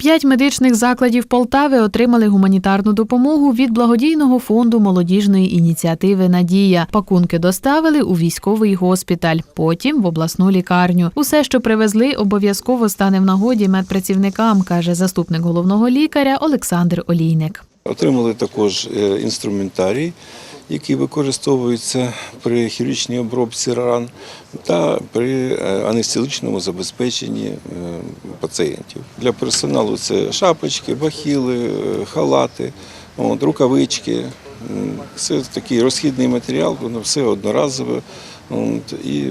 П'ять медичних закладів Полтави отримали гуманітарну допомогу від благодійного фонду молодіжної ініціативи Надія. Пакунки доставили у військовий госпіталь, потім в обласну лікарню. Усе, що привезли, обов'язково стане в нагоді медпрацівникам, каже заступник головного лікаря Олександр Олійник. Отримали також е, інструментарій, який використовується при хірургічній обробці ран та при е, анестезичному забезпеченні е, пацієнтів. Для персоналу це шапочки, бахіли, е, халати, рукавички. Це такий розхідний матеріал, воно все одноразове. І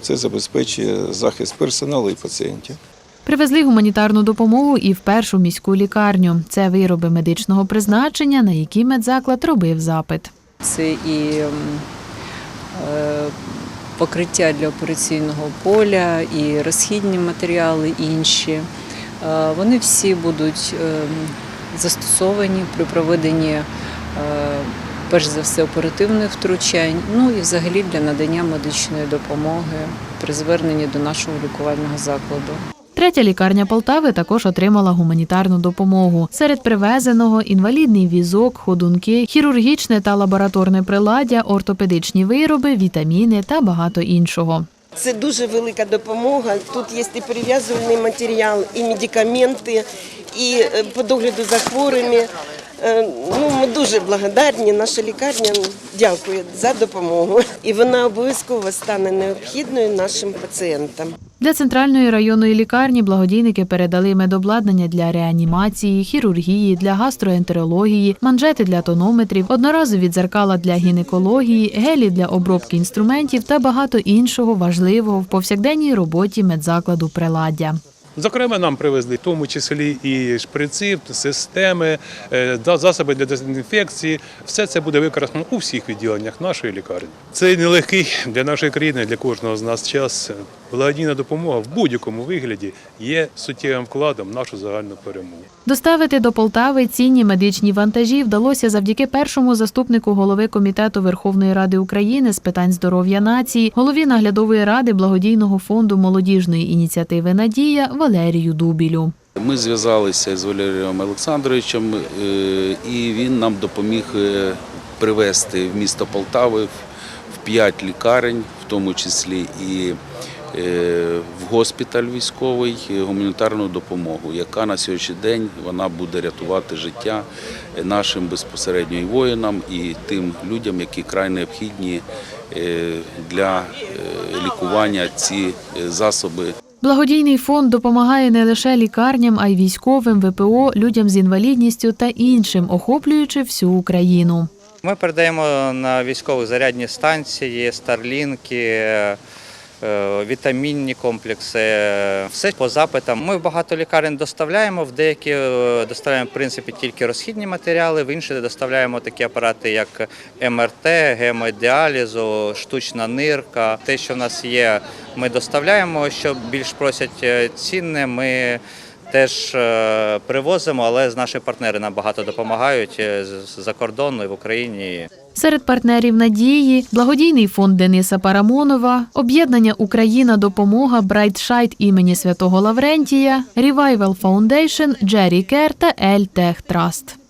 це забезпечує захист персоналу і пацієнтів. Привезли гуманітарну допомогу і в першу міську лікарню. Це вироби медичного призначення, на які медзаклад робив запит. Це і е, покриття для операційного поля, і розхідні матеріали інші. Е, Вони всі будуть е, застосовані при проведенні, перш за все, оперативних втручань, ну і взагалі для надання медичної допомоги при зверненні до нашого лікувального закладу. Третя лікарня Полтави також отримала гуманітарну допомогу. Серед привезеного інвалідний візок, ходунки, хірургічне та лабораторне приладдя, ортопедичні вироби, вітаміни та багато іншого. Це дуже велика допомога. Тут є і прив'язувальний матеріал, і медикаменти, і е, по догляду за хворими. Е, Ну, ми дуже благодарні. Наша лікарня дякує за допомогу. І вона обов'язково стане необхідною нашим пацієнтам. Для центральної районної лікарні благодійники передали медобладнання для реанімації, хірургії, для гастроентерології, манжети для тонометрів, одноразові дзеркала для гінекології, гелі для обробки інструментів та багато іншого важливого в повсякденній роботі медзакладу приладдя. Зокрема, нам привезли в тому числі і шприци, системи, е, засоби для дезінфекції. Все це буде використано у всіх відділеннях нашої лікарні. Це нелегкий для нашої країни, для кожного з нас час. Благодійна допомога в будь-якому вигляді є суттєвим вкладом в нашу загальну перемогу. Доставити до Полтави цінні медичні вантажі вдалося завдяки першому заступнику голови комітету Верховної Ради України з питань здоров'я нації, голові наглядової ради благодійного фонду молодіжної ініціативи Надія Валерію Дубілю. Ми зв'язалися з Валерієм Олександровичем, е, і він нам допоміг е, привезти в місто Полтави в п'ять лікарень, в тому числі і в госпіталь військовий гуманітарну допомогу, яка на сьогоднішній день вона буде рятувати життя нашим безпосередньо і воїнам і тим людям, які край необхідні е, для е, лікування ці е, засоби Благодійний фонд допомагає не лише лікарням, а й військовим, ВПО, людям з інвалідністю та іншим, охоплюючи всю Україну. Ми передаємо на військові зарядні станції, старлінки, е, вітамінні комплекси, е, все по запитам. Ми багато лікарень доставляємо, в деякі е, доставляємо в принципі тільки розхідні матеріали, в інші доставляємо такі апарати, як МРТ, гемодіалізу, штучна нирка. Те, що в нас є, ми доставляємо. Що більш просять е, цінне, ми теж е, привозимо, але наші партнери нам багато допомагають е, з-за кордону і в Україні. Серед партнерів надії благодійний фонд Дениса Парамонова, об'єднання Україна Допомога Брайтшайт імені святого Лаврентія, Revival Foundation, Джері Кер та Ель Траст.